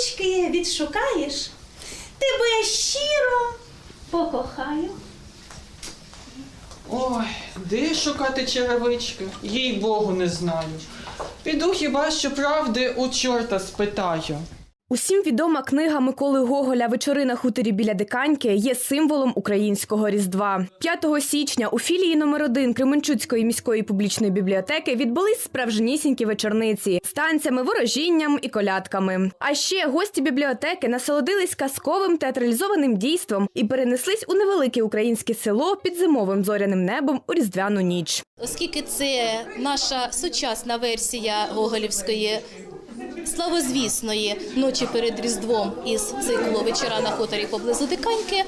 черевички відшукаєш, тебе щиро покохаю. Ой, де шукати черевички? Їй Богу не знаю. Піду хіба що правди у чорта спитаю. Усім відома книга Миколи Гоголя Вечори на хуторі біля Диканьки є символом українського різдва. 5 січня у філії номер 1 Кременчуцької міської публічної бібліотеки відбулись справжнісінькі вечорниці з танцями, ворожінням і колядками. А ще гості бібліотеки насолодились казковим театралізованим дійством і перенеслись у невелике українське село під зимовим зоряним небом у різдвяну ніч. Оскільки це наша сучасна версія Гоголівської славозвісної ночі перед Різдвом із циклу Вечора на хуторі поблизу Диканьки,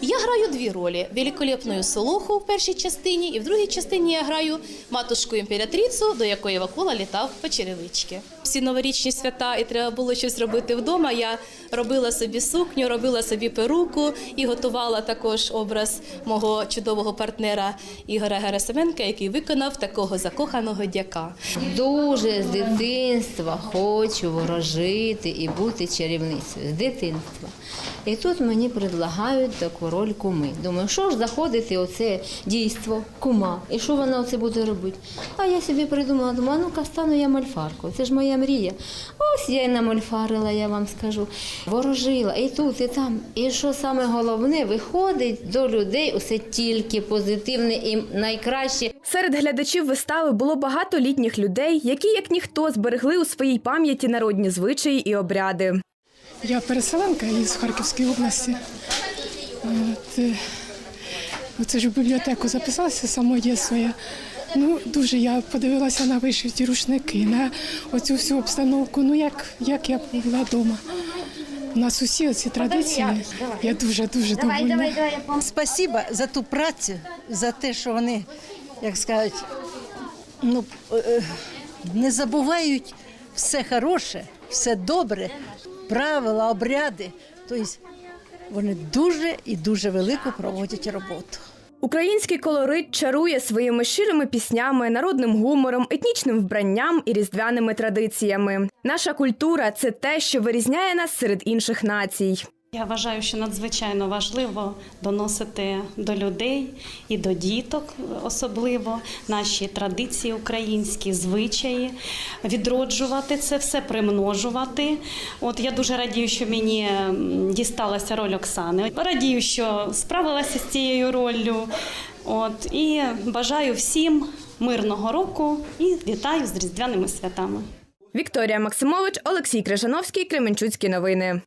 я граю дві ролі: великолепну солоху в першій частині, і в другій частині я граю матушку імператрицю, до якої Вакула літав по черевички. Всі новорічні свята, і треба було щось робити вдома. Я робила собі сукню, робила собі перуку і готувала також образ мого чудового партнера Ігоря Герасименка, який виконав такого закоханого дяка. Дуже з дитинства хочу ворожити і бути чарівницею. З дитинства. І тут мені предлагають таку роль куми. Думаю, що ж заходити оце дійство, кума, і що вона оце буде робити? А я собі придумала, думаю, а ну-ка стану я мальфаркою. Це ж моя мрія. Ось я й намальфарила, я вам скажу. Ворожила і тут, і там. І що саме головне, виходить до людей усе тільки позитивне і найкраще. Серед глядачів вистави було багато літніх людей, які, як ніхто, зберегли у своїй пам'яті народні звичаї і обряди. Я переселенка із Харківської області. От, е, оце ж в бібліотеку записалася саме дитинство. Я, ну, дуже я подивилася на вишиті рушники, на оцю всю обстановку, ну як, як я була вдома. У нас усі ці традиції. Я дуже-дуже довольна. Спасіба за ту працю, за те, що вони, як сказати, ну, е, не забувають все хороше, все добре, правила, обряди. Тобто вони дуже і дуже велику проводять роботу. Український колорит чарує своїми щирими піснями, народним гумором, етнічним вбранням і різдвяними традиціями. Наша культура це те, що вирізняє нас серед інших націй. Я вважаю, що надзвичайно важливо доносити до людей і до діток, особливо наші традиції українські звичаї, відроджувати це все, примножувати. От я дуже радію, що мені дісталася роль Оксани. Радію, що справилася з цією роллю. От і бажаю всім мирного року і вітаю з різдвяними святами. Вікторія Максимович, Олексій Крижановський, Кременчуцькі новини.